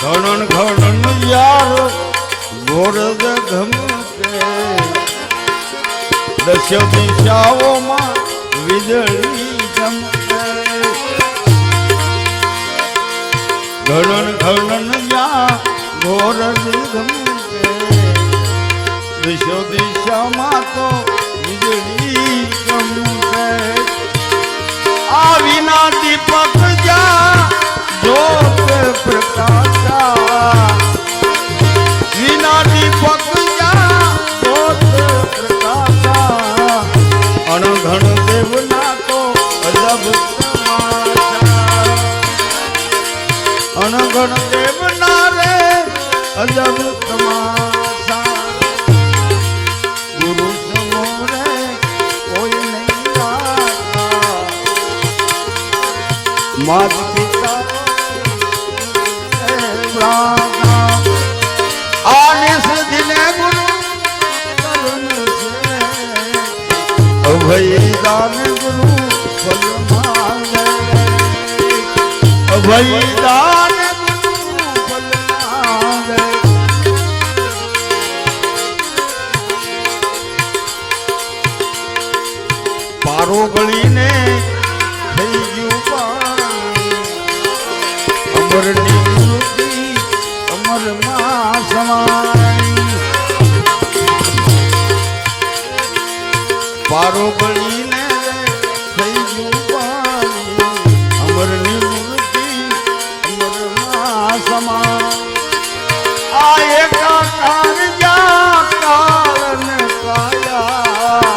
ઘણન ઘણન યાર, ગોરજ ગમકે દશ દિશાઓમાં વીજળી ચમકે. ઘણન ઘણન યા ગોરજ ગમકે દિશો દિશામાં દેવના તો અજબ અણઘણ દેવના રે અજબ તમાશા ગુરુ સમોરે કોઈ માત પિતા આને અભય દાન ગુરુ ફલ અભય દાન પારો બળીને થઈ ગયું પાણી. અમરની મૂર્તિ, અમરના સમાઈ આ એકાકાર જા કાળન કાયા.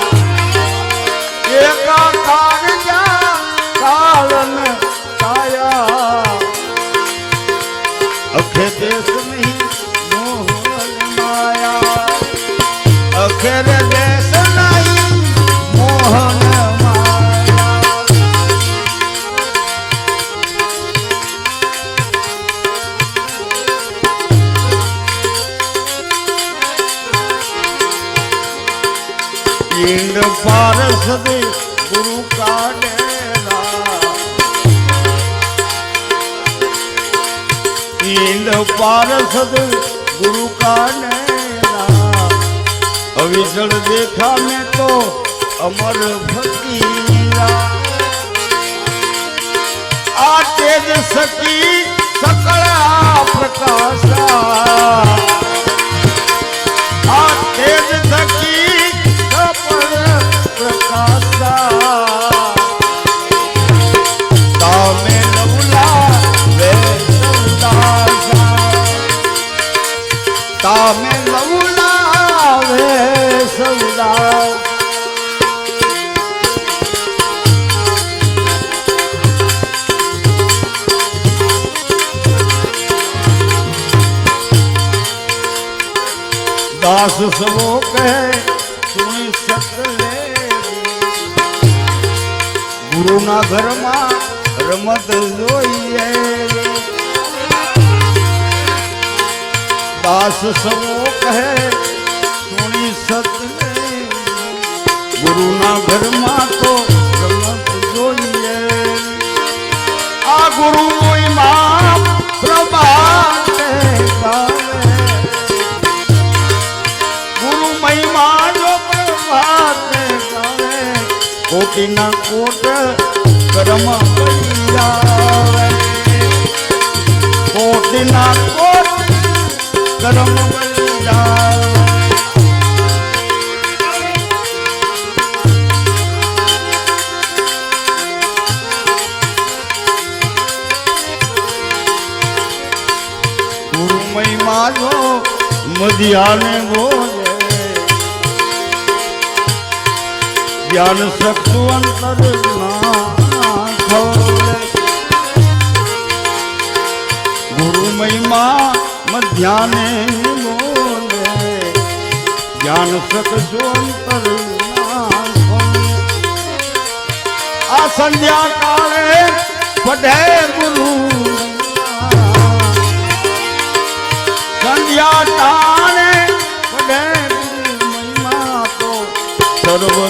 એકાકાર જા કાળન કાયા. અખે દેશ નહીં મોહન માયા. અખેર દેશ ઈંડ પારસ દે ગુરુ કાઢેલા ઈંડ પારસ દે ગુરુ કાઢેલા અવિચળ દેખા મેં તો અમર ફકીરા આ તેજ સકી દાસ સવો કહે સુણી શકલે ગુરુના ઘરમાં રમત જોઈએ દાસ સમો કહે સુણી શકલે ગુરુના ઘરમાં તો રમત જોઈએ આ ગુરુ માં પ્રભાતે કોટીના કોટ કરમ કોટીના કોટ કરમ જો મધ્યાને બોલે જ્ઞાન શક્તુ અંતર ગુરુ મહિમા મધ્યાને બોલે. જ્ઞાન શકશો અંતર આ સંધ્યા કાળે પઢે ગુરુ સંધ્યા ટાણે પઢે ગુરુ મહિમા તો સર્વ